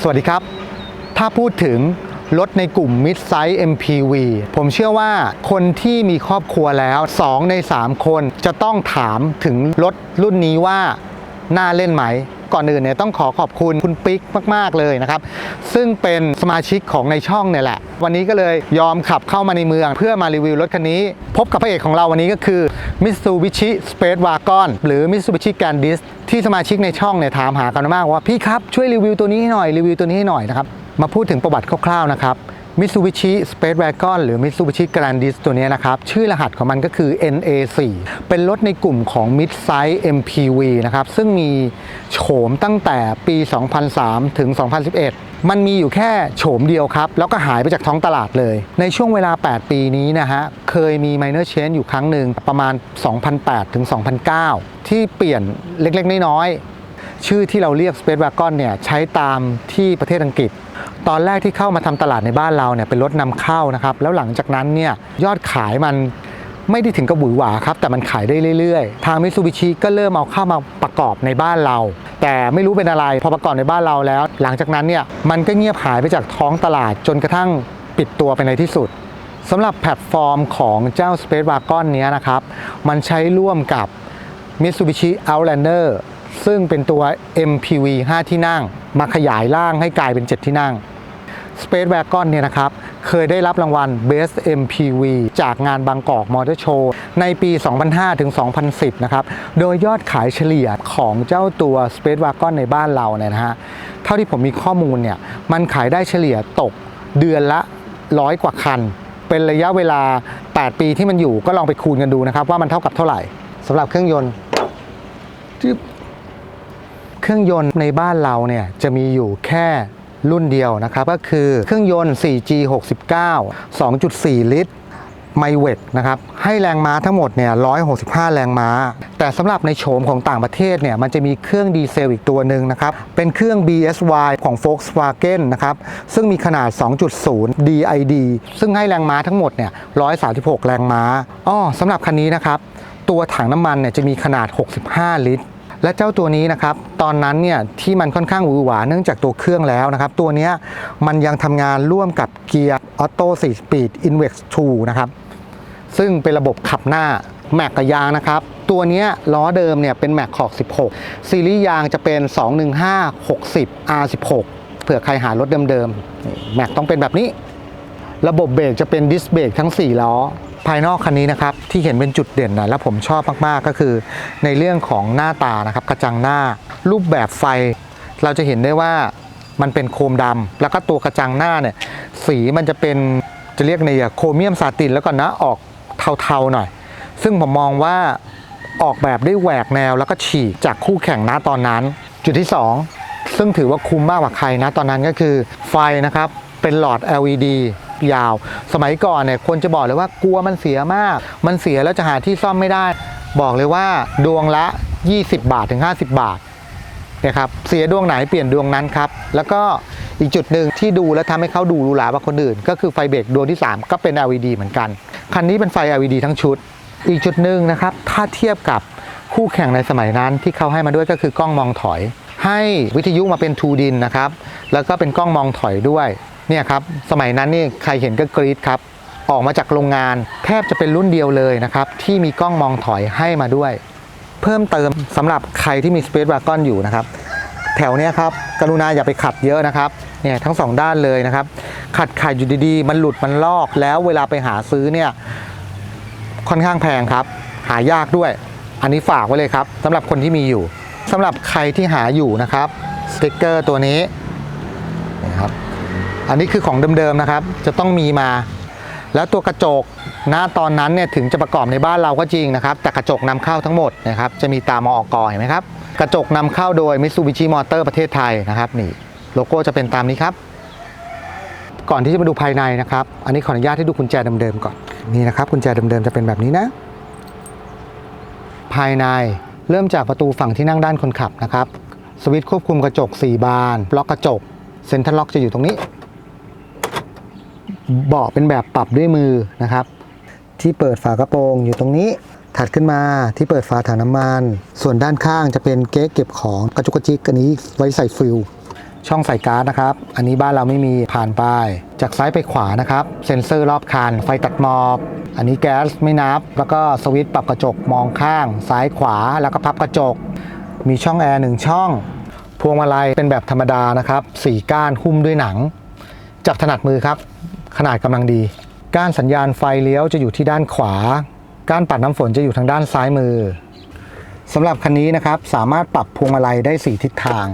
สวัสดีครับ ถ้าพูดถึงรถในกลุ่ม Mid Size MPV ผมเชื่อว่าคนที่มีครอบครัวแล้ว 2 ใน 3 คนจะต้องถามถึงรถรุ่นนี้ว่าน่าเล่นไหม ก่อนอื่นเนี่ยต้องขอขอบคุณคุณปิ๊กมาก ๆ เลยนะครับ ซึ่งเป็นสมาชิกของในช่องเนี่ยแหละ วันนี้ก็เลยยอมขับเข้ามาในเมือง เพื่อมารีวิวรถคันนี้ พบกับพระเอกของเราวันนี้ก็คือ Mitsubishi Space Wagon หรือ Mitsubishi Grandis ที่สมาชิกในช่องเนี่ยถามหากันมากว่าพี่ครับช่วยรีวิวตัวนี้ให้หน่อยรีวิวตัวนี้ให้หน่อยนะครับมาพูดถึงประวัติคร่าวๆนะครับ Mitsubishi Space Wagon หรือ Mitsubishi Grandis ตัวนี้นะครับ ชื่อรหัสของมันก็คือ NA4 เป็นรถในกลุ่มของ Mid Size MPV นะครับ ซึ่งมีโฉมตั้งแต่ปี 2003 ถึง 2011 มันมีอยู่แค่โฉมเดียวครับ แล้วก็หายไปจากท้องตลาดเลย ในช่วงเวลา 8 ปีนี้นะฮะ เคยมี minor change อยู่ครั้งหนึ่งประมาณ 2008 ถึง 2009 ที่เปลี่ยนเล็กๆ น้อยๆชื่อที่เราเรียก Space Wagon เนี่ยใช้ตามที่ประเทศอังกฤษ ตอนแรกที่เข้ามาทำตลาดในบ้านเราเนี่ยเป็นรถนำเข้านะครับ แล้วหลังจากนั้นเนี่ยยอดขายมันไม่ได้ถึงกับหวือหวาครับ แต่มันขายได้เรื่อยๆ ทางมิซูบิชิก็เริ่มเอาเข้ามาประกอบในบ้านเรา แต่ไม่รู้เป็นอะไรพอประกอบในบ้านเราแล้ว หลังจากนั้นเนี่ยมันก็เงียบหายไปจากท้องตลาดจนกระทั่งปิดตัวไปในที่สุดสำหรับแพลตฟอร์มของเจ้า Space Wagon เนี้ยนะครับ มันใช้ร่วมกับ Mitsubishi Outlander ซึ่งเป็นตัว MPV 5 ที่นั่ง มาขยายร่างให้กลายเป็น 7 ที่นั่ง Space Wagon เนี่ยนะครับเคยได้รับรางวัล Best MPV จากงานบางกอกมอเตอร์โชว์ในปี 2005 ถึง 2010 นะครับ โดยยอดขายเฉลี่ยของเจ้าตัว Space Wagon ในบ้านเราเนี่ยนะฮะเท่าที่ผมมีข้อมูลเนี่ยมันขายได้เฉลี่ยตกเดือนละร้อยกว่าคัน เป็นระยะเวลา 8 ปีที่มันอยู่ก็ลองไปคูณกันดูนะครับ ว่ามันเท่ากับเท่าไหร่สำหรับเครื่องยนต์เครื่องยนต์ในบ้านเราเนี่ยจะมีอยู่แค่ รุ่นเดียวนะครับ ก็คือเครื่องยนต์ 4G 69 2.4 ลิตรไมเวทนะครับให้แรงม้าทั้งหมดเนี่ย 165 แรงม้า แต่สำหรับในโฉมของต่างประเทศเนี่ย มันจะมีเครื่องดีเซลอีกตัวหนึ่งนะครับ เป็นเครื่อง BSY ของ Volkswagen นะครับ ซึ่งมีขนาด 2.0 DID ซึ่งให้แรงม้าทั้งหมดเนี่ย 136 แรงม้าอ้อสำหรับคันนี้นะครับ ตัวถังน้ำมันเนี่ยจะมีขนาด 65 ลิตร และเจ้าตัวนี้นะครับตอนนั้นเนี่ยที่มันค่อนข้างหวือหวาเนื่องจากตัวเครื่องแล้วนะครับ ตัวนี้มันยังทำงานร่วมกับเกียร์ออโต้4 Speed Invex 2 นะครับ ซึ่งเป็นระบบขับหน้าแม็กกับยางนะครับ ตัวนี้ล้อเดิมเนี่ยเป็นแม็กขอบ 16 ซีรีส์ยางจะเป็น 215 60 R16 เผื่อใครหารถเดิมๆแม็กต้องเป็นแบบนี้ ระบบเบรกจะเป็นดิสเบรกทั้ง 4 ล้อ ภายนอกคันนี้นะครับที่เห็นเป็นจุดเด่นนะและผมชอบมากๆก็คือ ในเรื่องของหน้าตานะครับกระจังหน้า รูปแบบไฟ เราจะเห็นได้ว่ามันเป็นโครมดำแล้วก็ตัวกระจังหน้าเนี่ยสีมันจะเป็นจะเรียกในโครเมียมซาตินแล้วก็นะออกเทาๆหน่อย ซึ่งผมมองว่าออกแบบได้แหวกแนวแล้วก็ฉีกจากคู่แข่งนะตอนนั้น จุดที่ 2 ซึ่งถือว่าคุ้มมากกว่าใครนะตอนนั้นก็คือไฟนะครับเป็นหลอด LED ยาว สมัยก่อนเนี่ยคนจะบอกเลยว่ากลัวมันเสียมาก มันเสียแล้วจะหาที่ซ่อมไม่ได้ บอกเลยว่าดวงละ 20 บาทถึง 50 บาทนะครับเสียดวงไหนเปลี่ยนดวงนั้นครับ แล้วก็อีกจุดหนึ่งที่ดูแล้วทำให้เขาดูรูหรากว่าคนอื่น ก็คือไฟเบรกดวงที่ 3 ก็เป็น LED เหมือนกัน คันนี้เป็นไฟ LED ทั้งชุด อีกจุดหนึ่งนะครับ ถ้าเทียบกับคู่แข่งในสมัยนั้นที่เขาให้มาด้วยก็คือกล้องมองถอย ให้วิทยุมาเป็นทูดินนะครับ แล้วก็เป็นกล้องมองถอยด้วย เนี่ยครับสมัยนั้นนี่ใครเห็นก็กรี๊ดครับ ออกมาจากโรงงานแทบจะเป็นรุ่นเดียวเลยนะครับ ที่มีกล้องมองถอยให้มาด้วย เพิ่มเติมสำหรับใครที่มี Space Wagon อยู่นะครับ แถวเนี้ยครับกรุณาอย่าไปขัดเยอะนะครับเนี่ยทั้งสองด้านเลยนะครับ ขัดขัดอยู่ดีๆ มันหลุดมันลอกแล้วเวลาไปหาซื้อเนี่ยค่อนข้างแพงครับ หายากด้วย อันนี้ฝากไว้เลยครับสำหรับคนที่มีอยู่สำหรับใครที่หาอยู่นะครับสติกเกอร์ตัวนี้นะครับ อันนี้คือของเดิมๆนะครับ จะต้องมีมา แล้วตัวกระจกณตอนนั้นเนี่ยถึงจะประกอบในบ้านเราก็จริงนะครับ แต่กระจกนำเข้าทั้งหมดนะครับจะมีตามออกเห็นไหมครับ กระจกนำเข้าโดย Mitsubishi Motor ประเทศไทยนะครับนี่โลโก้จะเป็นตามนี้ครับ ก่อนที่จะมาดูภายในนะครับ อันนี้ขออนุญาตให้ดูกุญแจเดิมๆก่อนนี่นะครับกุญแจเดิมๆจะเป็นแบบนี้นะ ภายในเริ่มจากประตูฝั่งที่นั่งด้านคนขับนะครับสวิตช์ควบคุมกระจก 4 บาน บล็อกกระจก เซ็นทรัลล็อกจะอยู่ตรงนี้ เบาะเป็นแบบปรับด้วยมือนะครับ ที่เปิดฝากระโปรงอยู่ตรงนี้ ถัดขึ้นมาที่เปิดฝาถังน้ำมัน ส่วนด้านข้างจะเป็นเก๊กเก็บของกระจุกกระจิกอันนี้ไว้ใส่ฟิลช่องใส่ก๊าร์ดนะครับ อันนี้บ้านเราไม่มีผ่านไป จากซ้ายไปขวานะครับ เซ็นเซอร์รอบคัน ไฟตัดหมอบอันนี้แก๊สไม่นับ แล้วก็สวิตช์ปรับกระจกมองข้าง ซ้ายขวา แล้วก็พับกระจก มีช่องแอร์หนึ่งช่อง พวงมาลัยเป็นแบบธรรมดานะครับ สี่ก้านหุ้มด้วยหนัง จับถนัดมือครับ ขนาดกำลังดี ก้านสัญญาณไฟเลี้ยวจะอยู่ที่ด้านขวา ก้านปัดน้ำฝนจะอยู่ทางด้านซ้ายมือสำหรับคันนี้นะครับสามารถปรับพวงมาลัยได้ 4 ทิศทาง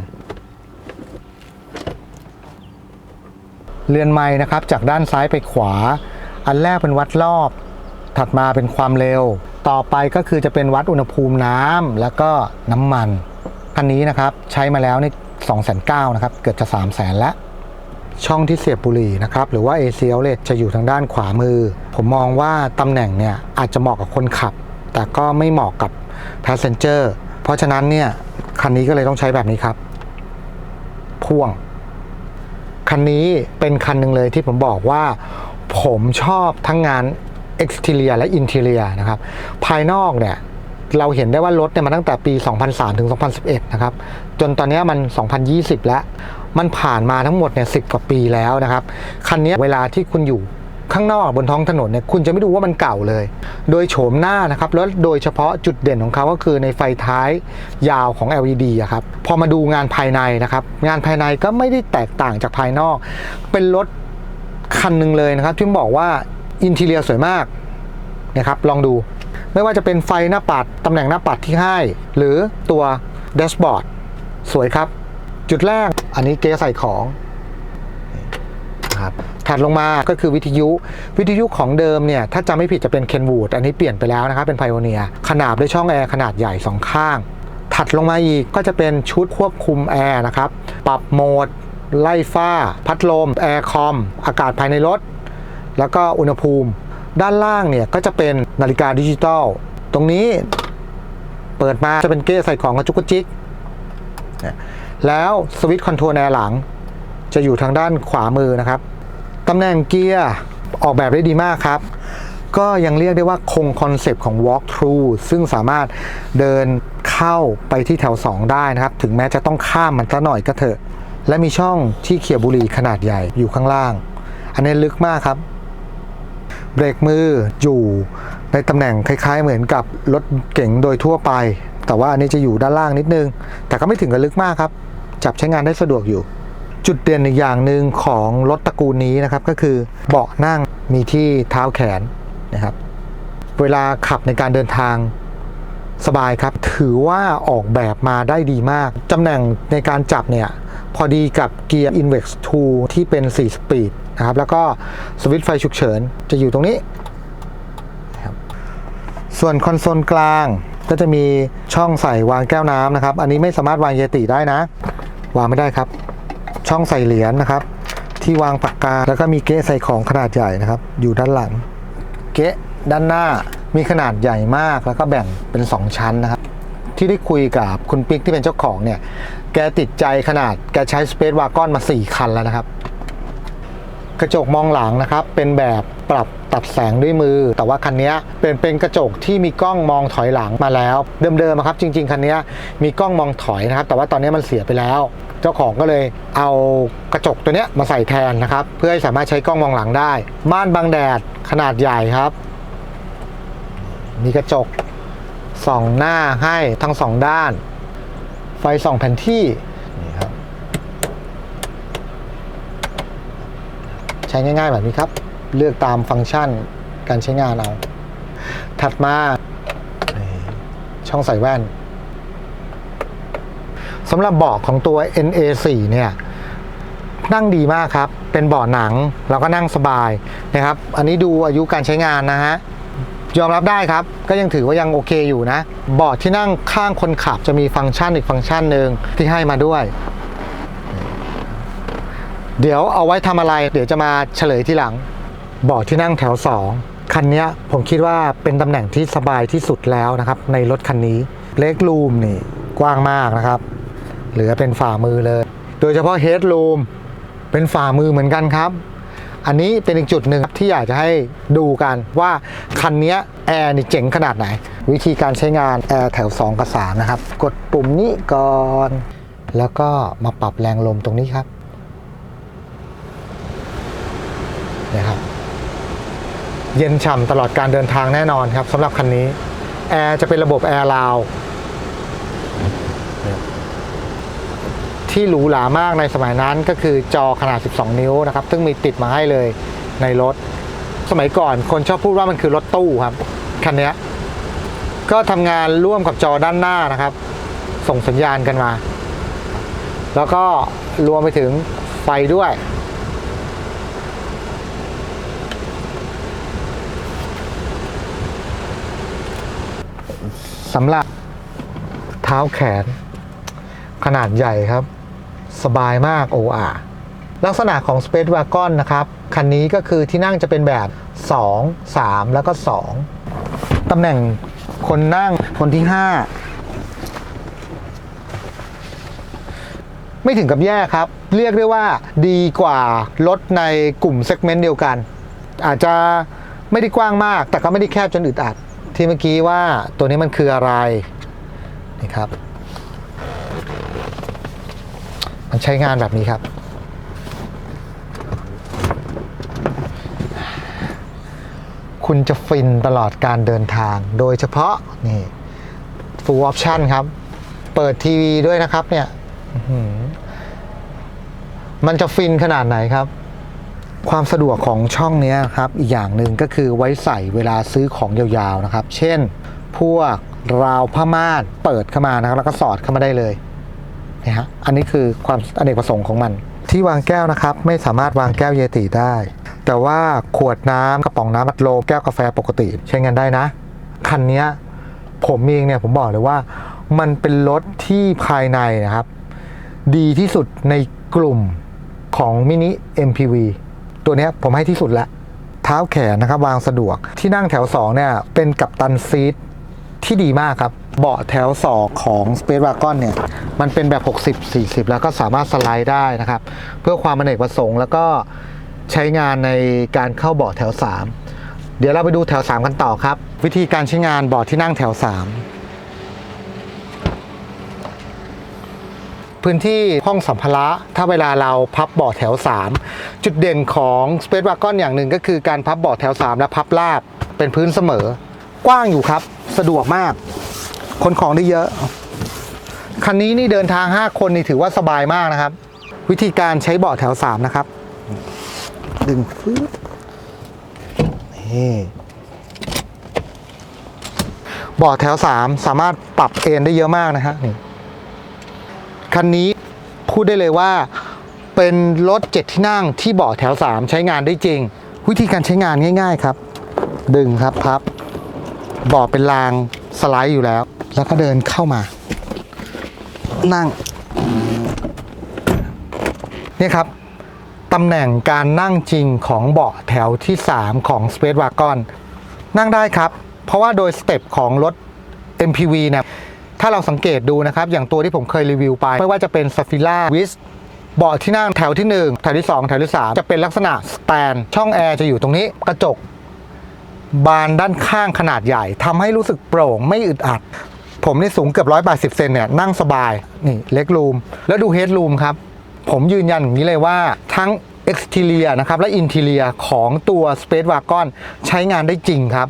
เรือนไม้นะครับจากด้านซ้ายไปขวา อันแรกเป็นวัดรอบ ถัดมาเป็นความเร็ว ต่อไปก็คือจะเป็นวัดอุณหภูมิน้ำแล้วก็น้ำมัน คันนี้นะครับใช้มาแล้วใน2 9 0 0 0นะครับเกือบจะ 3 0 0 0 0 0แล้ว ช่องที่เสียบบุหรี่นะครับหรือว่า AC outlet จะอยู่ทางด้านขวามือ ผมมองว่าตำแหน่งเนี่ยอาจจะเหมาะกับคนขับ แต่ก็ไม่เหมาะกับ passenger เพราะฉะนั้นเนี่ยคันนี้ก็เลยต้องใช้แบบนี้ครับ พ่วง คันนี้เป็นคันหนึ่งเลยที่ผมบอกว่า ผมชอบทั้งงาน exterior และ interior นะครับ ภายนอกเนี่ยเราเห็นได้ว่ารถเนี่ยมาตั้งแต่ปี 2003 ถึง 2011 นะครับ จนตอนนี้มัน 2020 แล้ว มันผ่านมาทั้งหมดเนี่ย10กว่าปีแล้วนะครับคันนี้เวลาที่คุณอยู่ข้างนอกบนท้องถนนเนี่ยคุณจะไม่ดูว่ามันเก่าเลย โดยโฉมหน้านะครับแล้วโดยเฉพาะจุดเด่นของเขาก็คือในไฟท้ายยาวของ LED อะครับพอมาดูงานภายในนะครับ งานภายในก็ไม่ได้แตกต่างจากภายนอก เป็นรถคันหนึ่งเลยนะครับ ที่บอกว่าอินทีเรียสวยมากนะครับลองดู ไม่ว่าจะเป็นไฟหน้าปัดตำแหน่งหน้าปัดที่ให้ หรือตัวแดชบอร์ดสวยครับ จุดแรกอันนี้เก๊ใส่ของครับถัดลงมาก็คือวิทยุวิทยุของเดิมเนี่ย ถ้าจำไม่ผิดจะเป็นเคนวูดอันนี้เปลี่ยนไปแล้วนะครับ เป็นไพโอเนียขนาบด้วยช่องแอร์ขนาดใหญ่สองข้าง ถัดลงมาอีกก็จะเป็นชุดควบคุมแอร์นะครับ ปรับโหมด ไล่ฟ้า พัดลม แอร์คอม อากาศภายในรถ แล้วก็อุณหภูมิ ด้านล่างเนี่ย ก็จะเป็นนาฬิกาดิจิตอลตรงนี้เปิดมาจะเป็นเก้ใส่ของกระจุกกระจิก แล้วสวิตช์คอนโทรลแอร์หลัง จะอยู่ทางด้านขวามือนะครับตำแหน่งเกียร์ออกแบบได้ดีมากครับ ก็ยังเรียกได้ว่าคงคอนเซปต์ของ walk through ซึ่งสามารถเดินเข้าไปที่แถว 2 ได้นะครับ ถึงแม้จะต้องข้ามมันซะหน่อยก็เถอะ และมีช่องที่เขี่ยบุหรี่ขนาดใหญ่อยู่ข้างล่าง อันนี้ลึกมากครับ เบรกมืออยู่ในตำแหน่งคล้าย ๆ เหมือนกับรถเก๋งโดยทั่วไป แต่ว่าอันนี้จะอยู่ด้านล่างนิดนึง แต่ก็ไม่ถึงกับลึกมากครับ จับใช้งานได้สะดวกอยู่ จุดเด่นอีกอย่างหนึ่งของรถตระกูลนี้นะครับก็คือเบาะนั่งมีที่เท้าแขนนะครับ เวลาขับในการเดินทางสบายครับ ถือว่าออกแบบมาได้ดีมากตำแหน่งในการจับเนี่ยพอดีกับเกียร์ Invex 2 ที่เป็น 4 สปีดนะครับ แล้วก็สวิตช์ไฟฉุกเฉินจะอยู่ตรงนี้นะครับส่วนคอนโซลกลางก็จะมีช่องใส่วางแก้วน้ำนะครับ อันนี้ไม่สามารถวางเยติได้นะ วางไม่ได้ครับ ช่องใส่เหรียญนะครับ ที่วางปากกาแล้วก็มีเก๊ะใส่ของขนาดใหญ่นะครับ อยู่ด้านหลัง เก๊ะด้านหน้ามีขนาดใหญ่มากแล้วก็แบ่งเป็น 2 ชั้นนะครับ ที่ได้คุยกับคุณปิ๊กที่เป็นเจ้าของเนี่ย แกติดใจขนาดแกใช้สเปซวากอนมา 4 คันแล้วนะครับ กระจกมองหลังนะครับ เป็นแบบปรับ ตัดแสงด้วยมือ แต่ว่าคันนี้เป็นเป็นกระจกที่มีกล้องมองถอยหลังมาแล้ว เดิมๆครับจริง ๆคันนี้มีกล้องมองถอยนะครับ แต่ว่าตอนนี้มันเสียไปแล้ว เจ้าของก็เลยเอากระจกตัวนี้มาใส่แทนนะครับ เพื่อให้สามารถใช้กล้องมองหลังได้ ม่านบังแดดขนาดใหญ่ครับ มีกระจกส่องหน้าให้ทั้งสองด้าน ไฟส่องแผ่นที่นี่ครับใช้ง่ายๆแบบนี้ครับ เลือกตามฟังก์ชันการใช้งานเอา ถัดมาช่องใส่แว่นสำหรับเบาะของตัว NA4 เนี่ยนั่งดีมากครับ เป็นเบาะหนังแล้วก็นั่งสบายนะครับ อันนี้ดูอายุการใช้งานนะฮะ ยอมรับได้ครับ ก็ยังถือว่ายังโอเคอยู่นะ เบาะที่นั่งข้างคนขับจะมีฟังก์ชันอีกฟังก์ชันหนึ่งที่ให้มาด้วย เดี๋ยวเอาไว้ทำอะไร เดี๋ยวจะมาเฉลยทีหลัง เบาะที่นั่งแถว 2 คันนี้ผมคิดว่าเป็นตำแหน่งที่สบายที่สุดแล้วนะครับ ในรถคันนี้เล็กรูมนี่กว้างมากนะครับ เหลือเป็นฝ่ามือเลย โดยเฉพาะเฮดรูมเป็นฝ่ามือเหมือนกันครับ อันนี้เป็นอีกจุดหนึ่งที่อยากจะให้ดูกันว่าคันนี้แอร์นี่เจ๋งขนาดไหน วิธีการใช้งานแอร์แถว 2 กับ 3 นะครับ กดปุ่มนี้ก่อน แล้วก็มาปรับแรงลมตรงนี้ครับเนี่ยครับ เย็นฉ่ำตลอดการเดินทางแน่นอนครับสำหรับคันนี้ แอร์จะเป็นระบบแอร์ลาวที่หรูหรามากในสมัยนั้นก็คือจอขนาด 12 นิ้วนะครับ ซึ่งมีติดมาให้เลยในรถ สมัยก่อนคนชอบพูดว่ามันคือรถตู้ครับ คันนี้ก็ทำงานร่วมกับจอด้านหน้านะครับ ส่งสัญญาณกันมา แล้วก็รวมไปถึงไฟด้วย สำหรับเท้าแขน ขนาดใหญ่ครับ สบายมากโออาลักษณะของ Space Wagon นะครับ คันนี้ก็คือที่นั่งจะเป็นแบบ 2 3 แล้วก็ 2 ตำแหน่งคนนั่งคนที่ 5 ไม่ถึงกับแย่ครับ เรียกได้ว่าดีกว่ารถในกลุ่มเซกเมนต์เดียวกัน อาจจะไม่ได้กว้างมาก แต่ก็ไม่ได้แคบจนอึดอัด ที่เมื่อกี้ว่าตัวนี้มันคืออะไรนี่ครับ มันใช้งานแบบนี้ครับ คุณจะฟินตลอดการเดินทาง โดยเฉพาะนี่ full option ครับ เปิดทีวีด้วยนะครับเนี่ยมันจะฟินขนาดไหนครับ ความสะดวกของช่องนี้ครับอีกอย่างหนึ่งก็คือไว้ใส่เวลาซื้อของยาวๆนะครับ เช่น พวกราวผ้าม่านเปิดเข้ามานะครับแล้วก็สอดเข้ามาได้เลยนะฮะอันนี้คือความอเนกประสงค์ของมัน ที่วางแก้วนะครับ ไม่สามารถวางแก้วเยติได้ แต่ว่าขวดน้ำกระป๋องน้ำอัดลมแก้วกาแฟปกติ ใช้งานได้นะ คันนี้ผมเองเนี่ยผมบอกเลยว่า มันเป็นรถที่ภายในนะครับ ดีที่สุดในกลุ่มของมินิ MPV ตัวนี้ผมให้ที่สุดละเท้าแขนนะครับวางสะดวกที่นั่งแถว2เนี่ยเป็นกัปตันซีทที่ดีมากครับ เบาะแถว2ของ Space Wagon เนี่ยมันเป็นแบบ 60 40 แล้วก็สามารถสไลด์ได้นะครับ เพื่อความอเนกประสงค์แล้วก็ใช้งานในการเข้าเบาะแถว 3 เดี๋ยวเราไปดูแถว 3 กันต่อครับ วิธีการใช้งานเบาะที่นั่งแถว 3 พื้นที่ห้องสัมภาระถ้าเวลาเราพับเบาะแถว 3 จุดเด่นของ Space Wagon อย่างหนึ่งก็คือการพับเบาะแถว 3 และพับราบเป็นพื้นเสมอ กว้างอยู่ครับ สะดวกมาก คนของได้เยอะ คันนี้นี่เดินทาง 5 คนนี่ถือว่าสบายมากนะครับ วิธีการใช้เบาะแถว 3 นะครับ ดึงฟื้นนี่เบาะแถว 3 สามารถปรับเอนได้เยอะมากนะฮะนี่ คันนี้พูดได้เลยว่าเป็นรถเจ็ดที่นั่งที่เบาะแถว 3 ใช้งานได้จริง วิธีการใช้งานง่าย ๆครับ ดึงครับพับเบาะเป็นรางสไลด์อยู่แล้ว แล้วก็เดินเข้ามา นั่งนี่ครับตำแหน่งการนั่งจริงของเบาะแถวที่ 3 ของ Space Wagon นั่งได้ครับ เพราะว่าโดยสเต็ปของรถ MPV เนี่ย ถ้าเราสังเกตดูนะครับ อย่างตัวที่ผมเคยรีวิวไป ไม่ว่าจะเป็น s a f i r a w i s เบาะที่นั่งแถวที่ 1 แถวที่ 2 แถวที่ 3 จะเป็นลักษณะสแตน ช่องแอร์จะอยู่ตรงนี้ กระจก บานด้านข้างขนาดใหญ่ทำให้รู้สึกโปร่งไม่อึดอัด ผมนี่สูงเกือบ180เซนเนี่ยนั่งสบาย นี่เล็กรูม แล้วดูเฮดรูมครับ ผมยืนยันอย่างนี้เลยว่าทั้ง exterior นะครับและ interior ของตัว Space Wagon ใช้งานได้จริงครับ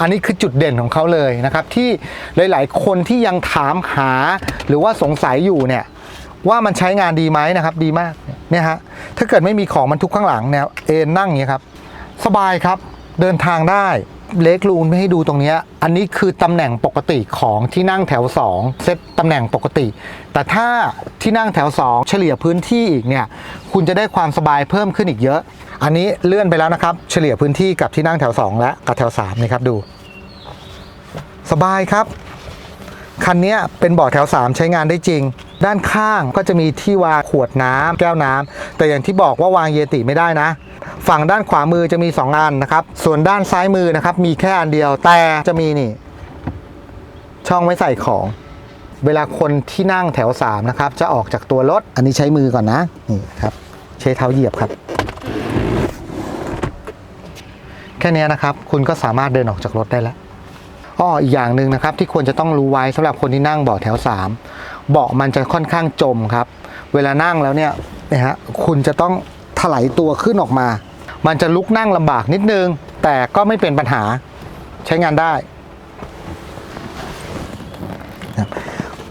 อันนี้คือจุดเด่นของเขาเลยนะครับ ที่หลาย ๆ คนที่ยังถามหาหรือว่าสงสัยอยู่เนี่ยว่ามันใช้งานดีไหมนะครับ ดีมากเนี่ยฮะถ้าเกิดไม่มีของมันทุกข้างหลังเนี่ยเอนนั่งอย่างเงี้ยครับ สบายครับเดินทางได้เล็กรูนไม่ให้ดูตรงนี้อันนี้คือตำแหน่งปกติของที่นั่งแถว 2 เซตตำแหน่งปกติ แต่ถ้าที่นั่งแถว 2 เฉลี่ยพื้นที่อีกเนี่ยคุณจะได้ความสบายเพิ่มขึ้นอีกเยอะ อันนี้เลื่อนไปแล้วนะครับ เฉลี่ยพื้นที่กับที่นั่งแถว 2 และกับแถว3นี่ครับดู สบายครับ คันนี้เป็นเบาะแถว 3 ใช้งานได้จริง ด้านข้างก็จะมีที่วางขวดน้ำแก้วน้ำแต่อย่างที่บอกว่าวางเยติไม่ได้นะ ฝั่งด้านขวามือจะมี 2 อันนะครับ ส่วนด้านซ้ายมือนะครับ มีแค่อันเดียวแต่จะมีนี่ ช่องไว้ใส่ของเวลาคนที่นั่งแถว3นะครับจะออกจากตัวรถ อันนี้ใช้มือก่อนนะ นี่ครับ ใช้เท้าเหยียบครับ แค่นี้นะครับคุณก็สามารถเดินออกจากรถได้แล้วอ้ออีกอย่างหนึ่งนะครับที่ควรจะต้องรู้ไว้สำหรับคนที่นั่งเบาะแถวเบาะมันจะค่อนข้างจมครับ เวลานั่งแล้วเนี่ยนะฮะคุณจะต้องถลายตัวขึ้นออกมา มันจะลุกนั่งลำบากนิดนึง แต่ก็ไม่เป็นปัญหาใช้งานได้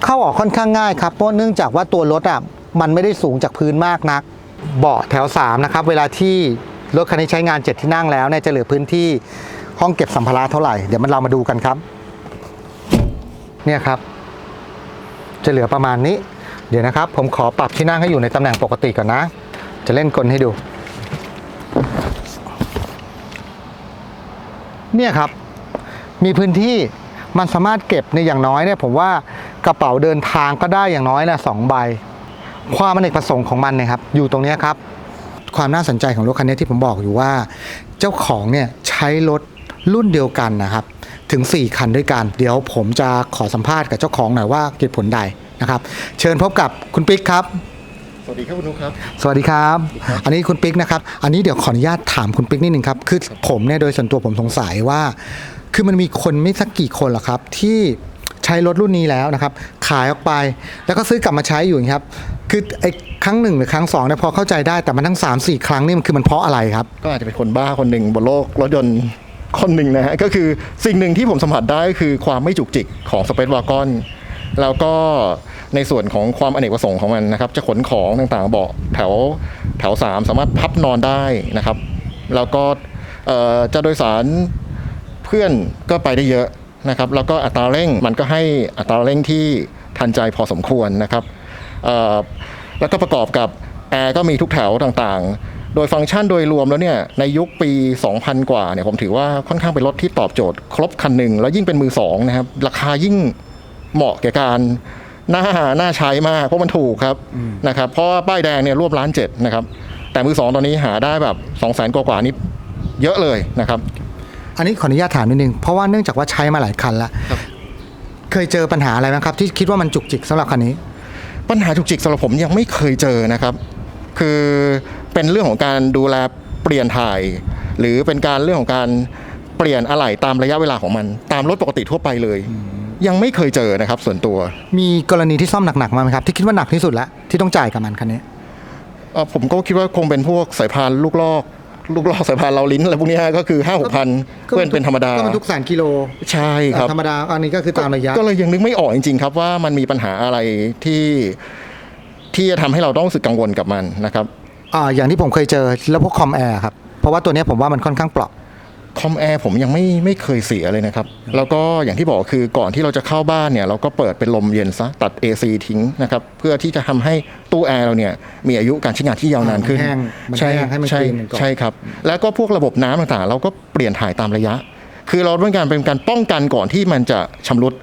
เข้าออกค่อนข้างง่ายครับเพราะเนื่องจากว่าตัวรถอะมันไม่ได้สูงจากพื้นมากนัก เบาะแถว 3 นะครับ เวลาที่ รถคันนี้ใช้งาน 7 ที่นั่งแล้วเนี่ยจะเหลือพื้นที่ห้องเก็บสัมภาระเท่าไหร่เดี๋ยวมันเรามาดูกันครับ เนี่ยครับ จะเหลือประมาณนี้ เดี๋ยวนะครับ ผมขอปรับที่นั่งให้อยู่ในตำแหน่งปกติก่อนนะ จะเล่นกลให้ดู เนี่ยครับ มีพื้นที่มันสามารถเก็บในอย่างน้อยเนี่ยผมว่ากระเป๋าเดินทางก็ได้อย่างน้อยนะสองใบ ความอเนกประสงค์ของมันเนี่ยครับ อยู่ตรงนี้ครับ ความน่าสนใจของรถคันนี้ที่ผมบอกอยู่ว่า เจ้าของเนี่ยใช้รถรุ่นเดียวกันนะครับ ถึง 4 คันด้วยกัน เดี๋ยวผมจะขอสัมภาษณ์กับเจ้าของหน่อยว่าเหตุผลใดนะครับ เชิญพบกับคุณปิ๊กครับ สวัสดีครับคุณนุ๊กครับ สวัสดีครับ อันนี้คุณปิ๊กนะครับ อันนี้เดี๋ยวขออนุญาตถามคุณปิ๊กนิดนึงครับ คือผมเนี่ยโดยส่วนตัวผมสงสัยว่า คือมันมีคนไม่สักกี่คนหรอกครับที่ ใช้รถรุ่นนี้แล้วนะครับขายออกไปแล้วก็ซื้อกลับมาใช้อยู่นะครับคือไอ้ครั้งหนึ่งหรือครั้งสองเนี่ยพอเข้าใจได้แต่มันทั้ง 3 4 ครั้งนี่มันคือมันเพราะอะไรครับ ก็อาจจะเป็นคนบ้าคนหนึ่งบนโลกรถยนต์คนหนึ่งนะฮะก็คือสิ่งหนึ่งที่ผมสัมผัสได้คือความไม่จุกจิกของสเปซวากอนแล้วก็ในส่วนของความอเนกประสงค์ของมันนะครับ จะขนของต่างๆเบาะแถวแถว 3 สามารถพับนอนได้นะครับ แล้วก็จะโดยสารเพื่อนก็ไปได้เยอะ นะครับแล้วก็อัตราเร่งมันก็ให้อัตราเร่งที่ทันใจพอสมควรนะครับเอ่อแล้วก็ประกอบกับแอร์ก็มีทุกแถวต่างๆ โดยฟังก์ชันโดยรวมแล้วเนี่ยในยุคปี 2000 กว่าเนี่ยผมถือว่าค่อนข้างเป็นรถที่ตอบโจทย์ ครบคันหนึ่งแล้วยิ่งเป็นมือสองนะครับราคายิ่งเหมาะแก่การน่าน่าใช้มากเพราะมันถูกครับนะครับเพราะว่าป้ายแดงเนี่ยรวบล้านเจ็ดนะครับแต่มือสองตอนนี้หาได้แบบ2 0 0 0 0 0กว่าๆนี่เยอะเลยนะครับ อันนี้ขออนุญาตถามนิดนึง เพราะว่าเนื่องจากว่าใช้มาหลายคันแล้วครับ เคยเจอปัญหาอะไรไหมครับ ที่คิดว่ามันจุกจิกสำหรับคันนี้ ปัญหาจุกจิกสำหรับผมยังไม่เคยเจอนะครับ คือเป็นเรื่องของการดูแลเปลี่ยนถ่าย หรือเป็นการเรื่องของการเปลี่ยนอะไหล่ตามระยะเวลาของมัน ตามรถปกติทั่วไปเลย ยังไม่เคยเจอนะครับ ส่วนตัวมีกรณีที่ซ่อมหนักๆมาไหมครับที่คิดว่าหนักที่สุดแล้วที่ต้องจ่ายกับมันคันนี้ เอ่อผมก็คิดว่าคงเป็นพวกสายพานลูกลอก ลูกลอกสายพานเราลิ้นอะไรพวกนี้ฮะก็คือ5้าหกพันก็เป็นเป็นธรรมดาก็มันทุกแสนกิโลใช่ครับธรรมดาอันนี้ก็คือตามระยะก็เลยยังนึกไม่ออกจริงๆครับว่ามันมีปัญหาอะไรที่ที่จะทำให้เราต้องรู้สึกกังวลกับมันนะครับอ่าอย่างที่ผมเคยเจอแล้วพวกคอมแอร์ครับเพราะว่าตัวเนี้ยผมว่ามันค่อนข้างเปราะคอมแอร์ผมยังไม่ไม่เคยเสียเลยนะครับ แล้วก็อย่างที่บอกคือก่อนที่เราจะเข้าบ้านเนี่ย เราก็เปิดเป็นลมเย็นซะตัด AC ทิ้งนะครับ เพื่อที่จะทำให้ ตู้แอร์เราเนี่ยมีอายุการใช้งานที่ยาวนานขึ้นมันแห้งมันใช่แห้งให้มันใช่คลีนมันก่อนใช่ครับ แล้วก็พวกระบบน้ำต่างๆ เราก็เปลี่ยนถ่ายตามระยะ คือเราต้องการเป็นการป้องกันก่อนที่มันจะชำรุด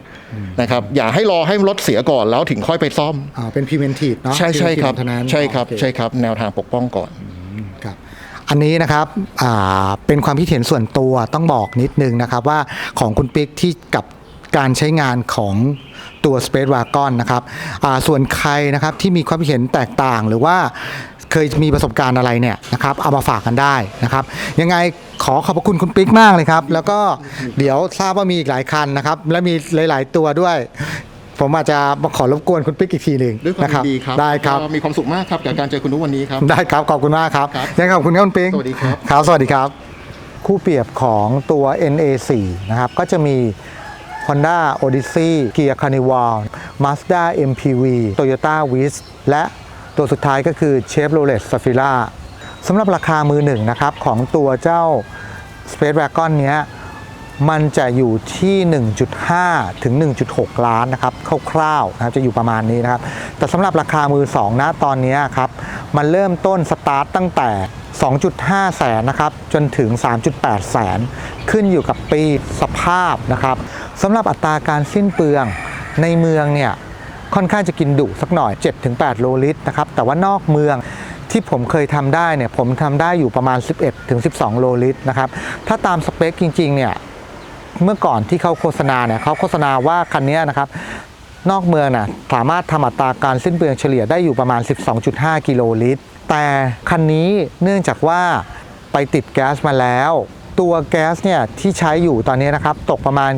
นะครับอย่าให้รอให้รถเสียก่อนแล้วถึงค่อยไปซ่อมอ่าเป็น preventive เนาะใช่ใช่ครับ preventive maintenance ใช่ครับโอเใช่ครับแนวทางปกป้องก่อนครับอันนี้นะครับอ่าเป็นความคิดเห็นส่วนตัวต้องบอกนิดนึงนะครับว่าของคุณปิ๊กที่กับการใช้งานของ ตัว Space Wagon นะครับอ่าส่วนใครนะครับที่มีความคิดเห็นแตกต่างหรือว่าเคยมีประสบการณ์อะไรเนี่ยนะครับเอามาฝากกันได้นะครับ ยังไงขอขอบพระคุณคุณปิ๊กมากเลยครับ แล้วก็เดี๋ยวทราบว่ามีอีกหลายคันนะครับ และมีหลาย ๆ ตัวด้วย ผมอาจจะมาขอรบกวนคุณปิ๊กอีกทีหนึ่งด้วยความนะครัยินดีครับได้ครับก็มีความสุขมากครับกับการเจอคุณนุกวันนี้ครับได้ครับขอบคุณมากครับครับยังไงขอบคุณครับคุณปิ๊งสวัสดีครับครับสวัสดีครับ คู่เปรียบของตัว NA4 นะครับก็จะมี Honda Odyssey Kia Carnival Mazda MPV Toyota Wish และตัวสุดท้ายก็คือ Chevrolet Safira สำหรับราคามือหนึ่งนะครับ ของตัวเจ้า Space Wagon เนี้ยมันจะอยู่ที่ 1.5 ถึง 1.6 ล้านนะครับคร่าวๆนะครับจะอยู่ประมาณนี้นะครับ แต่สำหรับราคามือ2นะตอนนี้ครับมันเริ่มต้นสตาร์ตตั้งแต่ 2.5 แสนนะครับจนถึง 3.8 แสน ขึ้นอยู่กับปีสภาพนะครับ สำหรับอัตราการสิ้นเปลืองในเมืองเนี่ยค่อนข้างจะกินดุสักหน่อย 7-8 โลลิตรนะครับ แต่ว่านอกเมืองที่ผมเคยทำได้เนี่ยผมทำได้อยู่ประมาณ 11-12 โลลิตรนะครับ ถ้าตามสเปคจริงๆเนี่ยเมื่อก่อนที่เขาโฆษณาเนี่ยเขาโฆษณาว่าคันนี้นะครับนอกเมืองน่ะสามารถทำอัตราการสิ้นเปลืองเฉลี่ยได้อยู่ประมาณ 12.5 กิโลลิตร แต่คันนี้เนื่องจากว่าไปติดแก๊สมาแล้ว ตัวแก๊สเนี่ยที่ใช้อยู่ตอนนี้นะครับตกประมาณ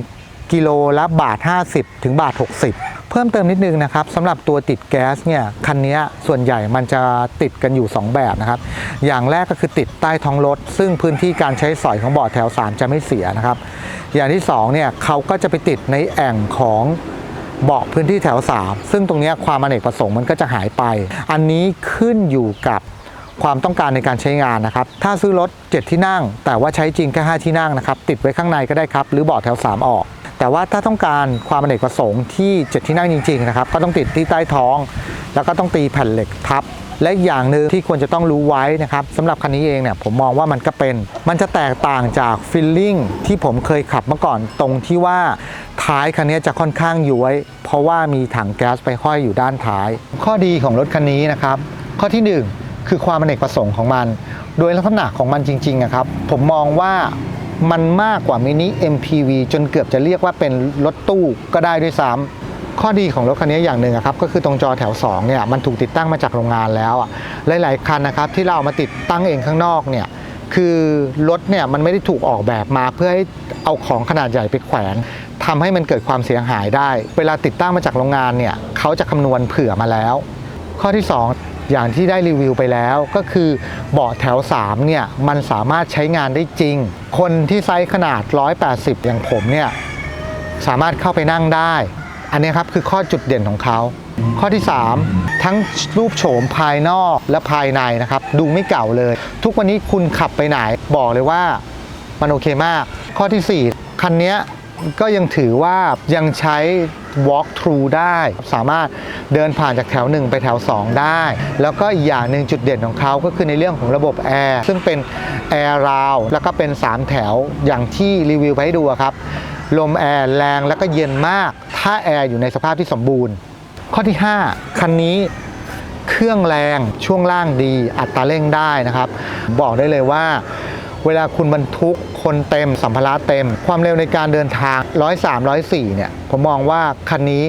กิโลละบาท 50 ถึงบาท 60 เพิ่มเติมนิดนึงนะครับสำหรับตัวติดแก๊สเนี่ยคันนี้ส่วนใหญ่มันจะติดกันอยู่ 2 แบบนะครับ อย่างแรกก็คือติดใต้ท้องรถ ซึ่งพื้นที่การใช้สอยของเบาะแถว 3 จะไม่เสียนะครับ อย่างที่2เนี่ยเขาก็จะไปติดในแอ่งของเบาะพื้นที่แถว 3 ซึ่งตรงนี้ความอเนกประสงค์มันก็จะหายไป อันนี้ขึ้นอยู่กับความต้องการในการใช้งานนะครับ ถ้าซื้อรถ 7 ที่นั่ง แต่ว่าใช้จริงแค่ 5 ที่นั่งนะครับ ติดไว้ข้างในก็ได้ครับ หรือเบาะแถว 3 ออก แต่ว่าถ้าต้องการความอเนกประสงค์ที่7ที่นั่งจริงๆนะครับก็ต้องติดที่ใต้ท้อง แล้วก็ต้องตีแผ่นเหล็กทับและอย่างหนึ่งที่ควรจะต้องรู้ไว้นะครับสำหรับคันนี้เองเนี่ยผมมองว่ามันก็เป็น มันจะแตกต่างจากฟิลลิ่งที่ผมเคยขับเมื่อก่อนตรงที่ว่าท้ายคันนี้จะค่อนข้างย้วย เพราะว่ามีถังแก๊สไปห้อยอยู่ด้านท้าย ข้อดีของรถคันนี้นะครับ ข้อที่หนึ่งคือความอเนกประสงค์ของมัน โดยลักษณะของมันจริงๆอะครับผมมองว่า มันมากกว่ามินิ MPV จนเกือบจะเรียกว่าเป็นรถตู้ก็ได้ด้วยซ้ำข้อดีของรถคันนี้อย่างหนึ่งครับก็คือตรงจอแถว2เนี่ยมันถูกติดตั้งมาจากโรงงานแล้วอะหลายๆคันนะครับที่เราเอามาติดตั้งเองข้างนอกเนี่ยคือรถเนี่ยมันไม่ได้ถูกออกแบบมาเพื่อให้เอาของขนาดใหญ่ไปแขวนทำให้มันเกิดความเสียหายได้ เวลาติดตั้งมาจากโรงงานเนี่ยเขาจะคำนวณเผื่อมาแล้ว ข้อที่ 2 อย่างที่ได้รีวิวไปแล้วก็คือเบาะแถว 3 เนี่ย มันสามารถใช้งานได้จริง คนที่ไซส์ขนาด 180 อย่างผมเนี่ย สามารถเข้าไปนั่งได้ อันนี้ครับคือข้อจุดเด่นของเขา ข้อที่ 3 ทั้งรูปโฉมภายนอกและภายในนะครับ ดูไม่เก่าเลย ทุกวันนี้คุณขับไปไหนบอกเลยว่ามันโอเคมาก ข้อทีสี่4 คันนี้ก็ยังถือว่ายังใช้ walk through ได้ สามารถเดินผ่านจากแถว 1 ไปแถว 2 ได้ แล้วก็อีกอย่างหนึ่งจุดเด่นของเขาก็คือในเรื่องของระบบแอร์ซึ่งเป็นแอร์ราวแล้วก็เป็น 3 แถวอย่างที่รีวิวไปให้ดูครับ ลมแอร์แรงแล้วก็เย็นมาก ถ้าแอร์อยู่ในสภาพที่สมบูรณ์ ข้อที่ 5 คันนี้เครื่องแรงช่วงล่างดีอัตราเร่งได้นะครับ บอกได้เลยว่า เวลาคุณบรรทุก คนเต็ม สัมภาระเต็ม ความเร็วในการเดินทาง 103 104 เนี่ย ผมมองว่าคันนี้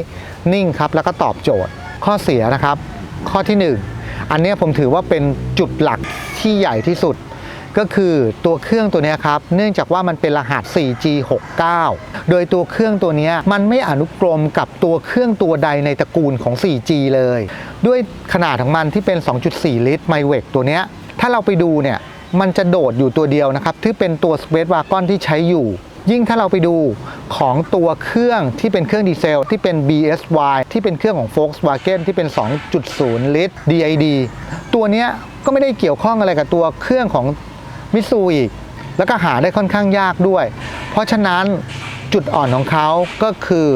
นิ่งครับ แล้วก็ตอบโจทย์ ข้อเสียนะครับ ข้อที่ 1 อันนี้ผมถือว่าเป็นจุดหลักที่ใหญ่ที่สุด ก็คือตัวเครื่องตัวนี้ครับ เนื่องจากว่ามันเป็นรหัส 4G69 โดยตัวเครื่องตัวนี้มันไม่อนุกรมกับตัวเครื่องตัวใดในตระกูลของ 4G เลย ด้วยขนาดของมันที่เป็น 2.4 ลิตรไมเวกตัวนี้ถ้าเราไปดูเนี่ย มันจะโดดอยู่ตัวเดียวนะครับที่เป็นตัว Space Wagon ที่ใช้อยู่ ยิ่งถ้าเราไปดูของตัวเครื่องที่เป็นเครื่องดีเซล ที่เป็น BSY ที่เป็นเครื่องของ Volkswagen ที่เป็น 2.0 ลิตร DID ตัวเนี้ยก็ไม่ได้เกี่ยวข้องอะไรกับตัวเครื่องของมิซูอีก แล้วก็หาได้ค่อนข้างยากด้วย เพราะฉะนั้นจุดอ่อนของเขาก็คือ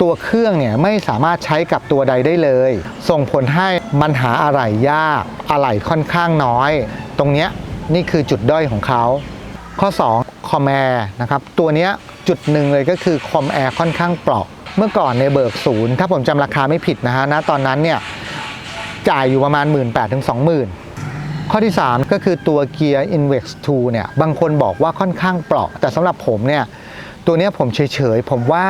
ตัวเครื่องเนี่ยไม่สามารถใช้กับตัวใดได้เลย ส่งผลให้มันหาอะไหล่ยากอะไหล่ค่อนข้างน้อย ตรงเนี้ย นี่คือจุดด้อยของเขา ข้อ 2 คอมแอร์นะครับ ตัวนี้จุดหนึ่งเลยก็คือคอมแอร์ค่อนข้างเปราะ เมื่อก่อนในเบิกศูนย์ถ้าผมจำราคาไม่ผิดนะฮะณตอนนั้นเนี่ยจ่ายอยู่ประมาณ 1 8ื่นถึง20,000ข้อที่ 3 ก็คือตัวเกียร์ Invex 2เนี่ยบางคนบอกว่าค่อนข้างเปราะ แต่สำหรับผมเนี่ยตัวนี้ผมเฉยๆ ผมว่า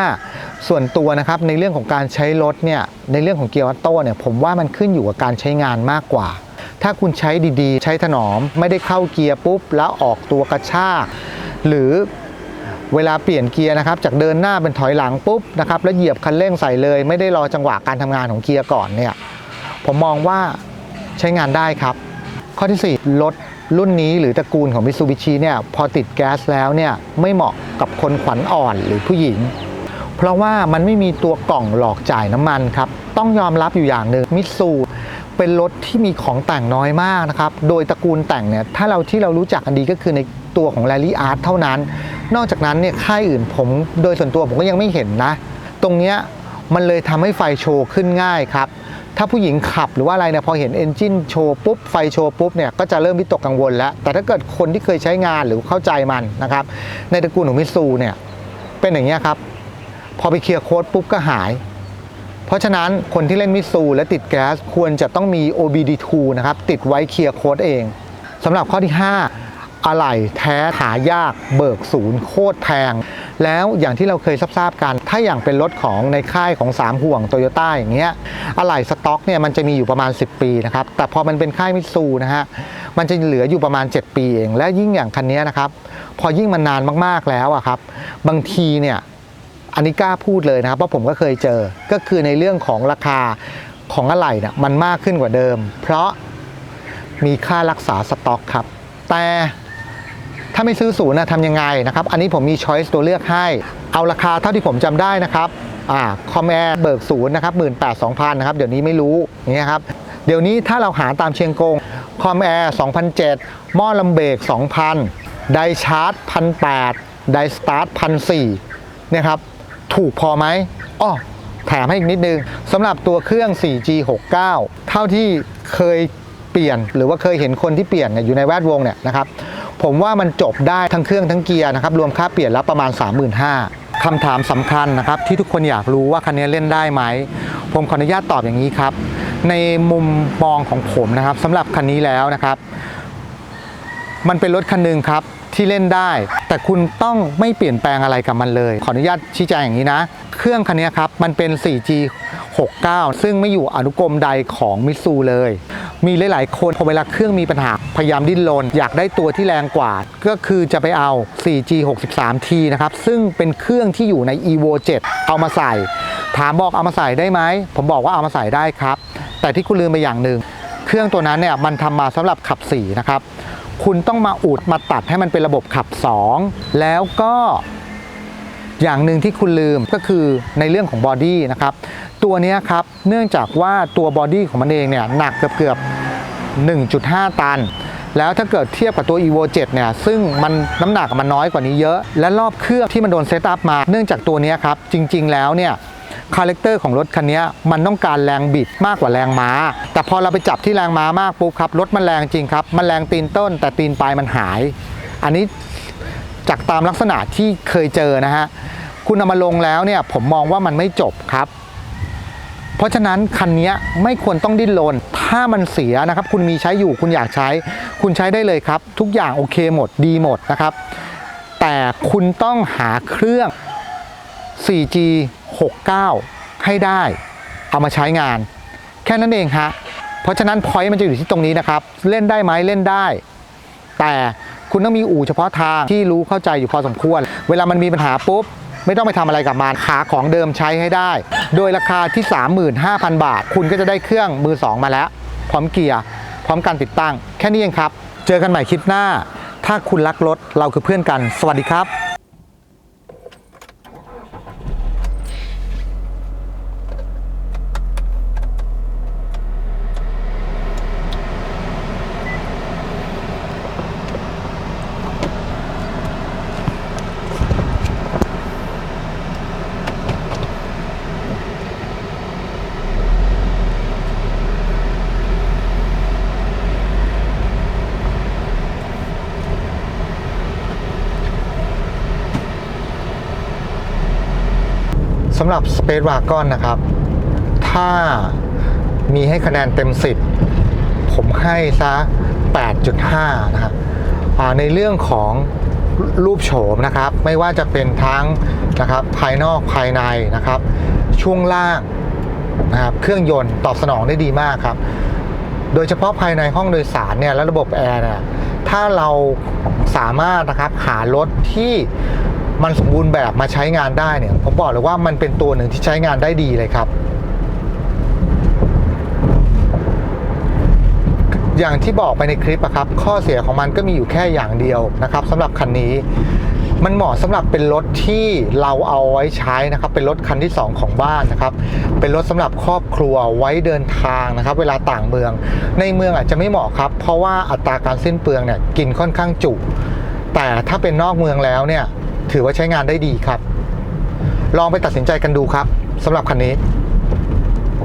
ส่วนตัวนะครับในเรื่องของการใช้รถเนี่ยในเรื่องของเกียร์ออโต้เนี่ยผมว่ามันขึ้นอยู่กับการใช้งานมากกว่า ถ้าคุณใช้ดีๆ ใช้ถนอมไม่ได้เข้าเกียร์ปุ๊บ แล้วออกตัวกระชากหรือเวลาเปลี่ยนเกียร์นะครับจากเดินหน้าเป็นถอยหลังปุ๊บนะครับแล้วเหยียบคันเร่งใส่เลย ไม่ได้รอจังหวะการทำงานของเกียร์ก่อนเนี่ยผมมองว่าใช้งานได้ครับ ข้อที่ 4 รถรุ่นนี้หรือตระกูลของ Mitsubishi เนี่ยพอติดแก๊สแล้วเนี่ยไม่เหมาะกับคนขวัญอ่อนหรือผู้หญิง เพราะว่ามันไม่มีตัวกล่องหลอกจ่ายน้ำมันครับ ต้องยอมรับอยู่อย่างหนึ่งมิตซู เป็นรถที่มีของแต่งน้อยมากนะครับ โดยตระกูลแต่งเนี่ยถ้าเราที่เรารู้จักกันดีก็คือในตัวของ Rally Art เท่านั้น นอกจากนั้นเนี่ยค่ายอื่นผมโดยส่วนตัวผมก็ยังไม่เห็นนะ ตรงเนี้ยมันเลยทำให้ไฟโชว์ขึ้นง่ายครับ ถ้าผู้หญิงขับหรือว่าอะไรเนี่ยพอเห็นเอนจินโชว์ปุ๊บ ไฟโชว์ปุ๊บเนี่ยก็จะเริ่มวิตกกังวลแล้ว แต่ถ้าเกิดคนที่เคยใช้งานหรือเข้าใจมันนะครับ ในตระกูลของมิซูเนี่ยเป็นอย่างนี้ยครับ พอไปเคลียร์โค้ดปุ๊บก็หาย เพราะฉะนั้นคนที่เล่นมิตซูและติดแก๊สควรจะต้องมี OBD2 นะครับติดไว้เคลียร์โค้ดเองสำหรับข้อที่ 5 อะไหล่แท้หายาก เบิกศูนย์โคตรแพง แล้วอย่างที่เราเคยทราบกัน ถ้าอย่างเป็นรถของในค่ายของ 3 ห่วงโตโยต้าอย่างเงี้ยอะไหล่สต็อกเนี่ยมันจะมีอยู่ประมาณ 10 ปีนะครับ แต่พอมันเป็นค่ายมิซูนะฮะมันจะเหลืออยู่ประมาณ 7 ปีเอง และยิ่งอย่างคันนี้นะครับ พอยิ่งมันนานมากๆแล้วอะครับ บางทีเนี่ย อันนี้กล้าพูดเลยนะครับเพราะผมก็เคยเจอ ก็คือในเรื่องของราคาของอะไหล่นี่ยมันมากขึ้นกว่าเดิม เพราะมีค่ารักษาสต็อกครับ แต่ถ้าไม่ซื้อศูนย์นะทำยังไงนะครับ อันนี้ผมมีช้อยส์ตัวเลือกให้ เอาราคาเท่าที่ผมจำได้นะครับอ่าคอมแอร์เบิกศูนย์นะครับหมื่นแปดสองพันนะครับ เดี๋ยวนี้ไม่รู้อย่างเงี้ยครับ เดี๋ยวนี้ถ้าเราหาตามเชียงกงคอมแอร์2,007หม้อลำเบรก2,000ไดชาร์จ1,800ไดสตาร์ท1,400เนี่ยครับ ถูกพอไหมอ้อแถมให้อีกนิดนึงสำหรับตัวเครื่อง 4G 69 เท่าที่เคยเปลี่ยน หรือว่าเคยเห็นคนที่เปลี่ยนเนี่ยอยู่ในแวดวงเนี่ยนะครับ ผมว่ามันจบได้ทั้งเครื่องทั้งเกียร์นะครับ รวมค่าเปลี่ยนแล้วประมาณ 35,000คำถามสำคัญนะครับ ที่ทุกคนอยากรู้ว่าคันนี้เล่นได้ไหม ผมขออนุญาตตอบอย่างนี้ครับ ในมุมมองของผมนะครับสำหรับคันนี้แล้วนะครับ มันเป็นรถคันหนึ่งครับ ที่เล่นได้ แต่คุณต้องไม่เปลี่ยนแปลงอะไรกับมันเลย ขออนุญาตชี้แจงอย่างนี้นะ เครื่องคันนี้ครับมันเป็น 4G 69 ซึ่งไม่อยู่อนุกรมใดของมิตซูเลย มีหลาย ๆ คนพอเวลาเครื่องมีปัญหาพยายามดิ้นรนอยากได้ตัวที่แรงกว่า ก็คือจะไปเอา 4G 63T นะครับ ซึ่งเป็นเครื่องที่อยู่ใน evo 7 เอามาใส่ ถามบอกเอามาใส่ได้ไหม ผมบอกว่าเอามาใส่ได้ครับ แต่ที่คุณลืมไปอย่างหนึ่ง เครื่องตัวนั้นเนี่ยมันทำมาสำหรับขับ4นะครับ คุณต้องมาอุดมาตัดให้มันเป็นระบบขับ 2 แล้วก็อย่างหนึ่งที่คุณลืมก็คือในเรื่องของบอดี้นะครับ ตัวนี้ครับเนื่องจากว่าตัวบอดี้ของมันเองเนี่ยหนักเกือบเกือบ 1.5 ตัน แล้วถ้าเกิดเทียบกับตัว evo 7 เนี่ย ซึ่งมันน้ำหนักมันน้อยกว่านี้เยอะ และรอบเครื่องที่มันโดนเซตอัพมา เนื่องจากตัวนี้ครับ จริง ๆ แล้วเนี่ย คาแรคเตอร์ของรถคันนี้มันต้องการแรงบิดมากกว่าแรงม้า แต่พอเราไปจับที่แรงม้ามากปุ๊บครับรถมันแรงจริงครับ มันแรงตีนต้น แต่ตีนปลายมันหาย อันนี้จากตามลักษณะที่เคยเจอนะฮะคุณเอามาลงแล้วเนี่ยผมมองว่ามันไม่จบครับเพราะฉะนั้นคันนี้ไม่ควรต้องดิ้นรน ถ้ามันเสียนะครับ คุณมีใช้อยู่คุณอยากใช้ คุณใช้ได้เลยครับ ทุกอย่างโอเคหมดดีหมดนะครับ แต่คุณต้องหาเครื่อง 4G 69 ให้ได้ เอามาใช้งาน แค่นั้นเองฮะเพราะฉะนั้นพอยต์มันจะอยู่ที่ตรงนี้นะครับ เล่นได้ไหมเล่นได้ แต่คุณต้องมีอู่เฉพาะทางที่รู้เข้าใจอยู่พอสมควร เวลามันมีปัญหาปุ๊บ ไม่ต้องไปทำอะไรกับมันหาของเดิมใช้ให้ได้ โดยราคาที่ 35,000 บาท คุณก็จะได้เครื่องมือ 2 มาแล้ว พร้อมเกียร์พร้อมการติดตั้ง แค่นี้เองครับ เจอกันใหม่คลิปหน้า ถ้าคุณรักรถเราคือเพื่อนกัน สวัสดีครับ Space Wagon นะครับ ถ้ามีให้คะแนนเต็ม 10 ผมให้ซะ 8.5 นะครับในเรื่องของรูปโฉมนะครับ ไม่ว่าจะเป็นทั้งนะครับภายนอกภายในนะครับ ช่วงล่างนะครับเครื่องยนต์ตอบสนองได้ดีมากครับ โดยเฉพาะภายในห้องโดยสารเนี่ยและระบบแอร์เนี่ยถ้าเราสามารถนะครับหารถที่ มันสมบูรณ์แบบมาใช้งานได้เนี่ย ผมบอกเลยว่ามันเป็นตัวหนึ่งที่ใช้งานได้ดีเลยครับ อย่างที่บอกไปในคลิปอะครับ ข้อเสียของมันก็มีอยู่แค่อย่างเดียวนะครับสำหรับคันนี้มันเหมาะสำหรับเป็นรถที่เราเอาไว้ใช้นะครับ เป็นรถคันที่ 2 ของบ้านนะครับ เป็นรถสำหรับครอบครัวไว้เดินทางนะครับ เวลาต่างเมือง ในเมืองอาจจะไม่เหมาะครับ เพราะว่าอัตราการสิ้นเปลืองเนี่ยกินค่อนข้างจุ แต่ถ้าเป็นนอกเมืองแล้วเนี่ย ถือว่าใช้งานได้ดีครับ ลองไปตัดสินใจกันดูครับสำหรับคันนี้